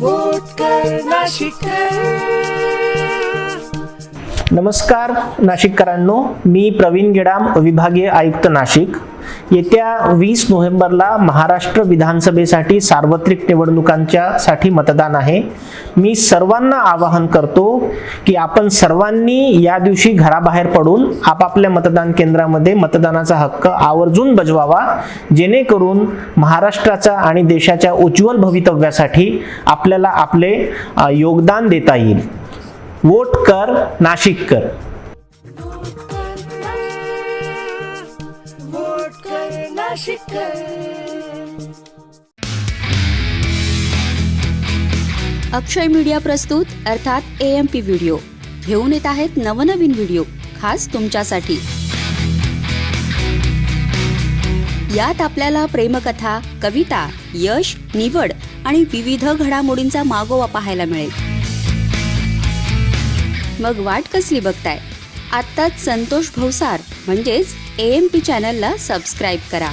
Vote करना शिखर नमस्कार नाशिककरांनो. मी प्रवीण गेडाम विभागीय आयुक्त नाशिक. येत्या वीस नोव्हेंबरला महाराष्ट्र विधानसभेसाठी सार्वत्रिक निवडणुकांच्या साठी मतदान आहे. मी सर्वांना आवाहन करतो की आपण सर्वांनी या दिवशी घराबाहेर पडून आपापल्या मतदान केंद्रामध्ये मतदानाचा हक्क आवर्जून बजवावा. जेणेकरून महाराष्ट्राचा आणि देशाच्या उज्ज्वल भवितव्यासाठी आपल्याला आपले योगदान देता येईल. वोट कर नाशिक कर अक्षय मीडिया प्रस्तुत अर्थात ए एम पी व्हिडिओ घेऊन येत आहेत नवनवीन व्हिडिओ खास तुमच्यासाठी. यात आपल्याला प्रेमकथा कविता यश निवड आणि विविध घडामोडींचा मागोवा पाहायला मिळेल. मग वाट कसली बघताय? आत्ताच संतोष भवसार म्हणजेच ए एम पी चॅनलला सबस्क्राईब करा.